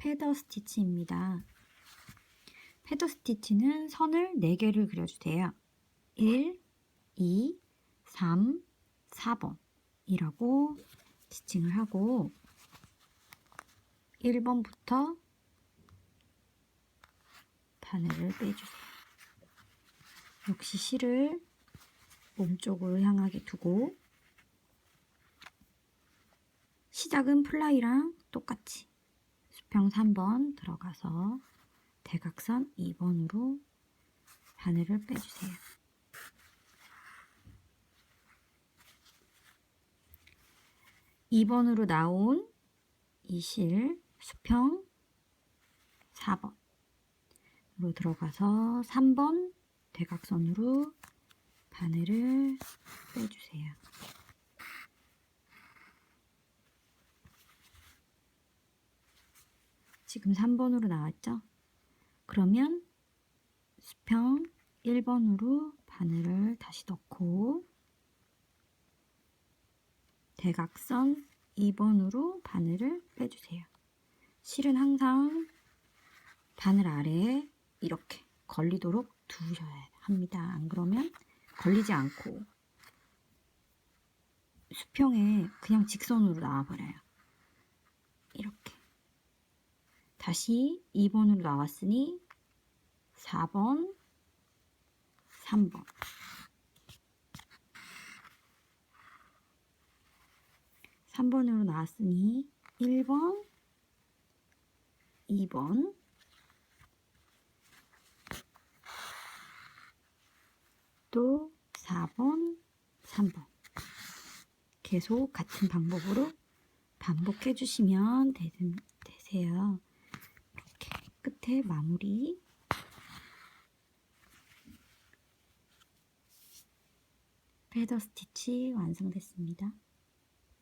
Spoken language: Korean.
패더 스티치입니다. 패더 스티치는 선을 4개를 그려주세요. 1, 2, 3, 4번 이라고 지칭을 하고 1번부터 바늘을 빼주세요. 역시 실을 몸쪽으로 향하게 두고 시작은 플라이랑 똑같이 수평 3번 들어가서 대각선 2번으로 바늘을 빼주세요. 이번으로 나온 이 실 수평 4번으로 들어가서 3번 대각선으로 바늘을 빼주세요. 지금 3번으로 나왔죠? 그러면 수평 1번으로 바늘을 다시 넣고 대각선 2번으로 바늘을 빼주세요. 실은 항상 바늘 아래에 이렇게 걸리도록 두셔야 합니다. 안 그러면 걸리지 않고 수평에 그냥 직선으로 나와버려요. 이렇게. 다시 2번으로 나왔으니 4번, 3번. 3번으로 나왔으니 1번, 2번, 또 4번, 3번. 계속 같은 방법으로 반복해 주시면 되, 되세요. 끝에 마무리. 패더 스티치 완성됐습니다.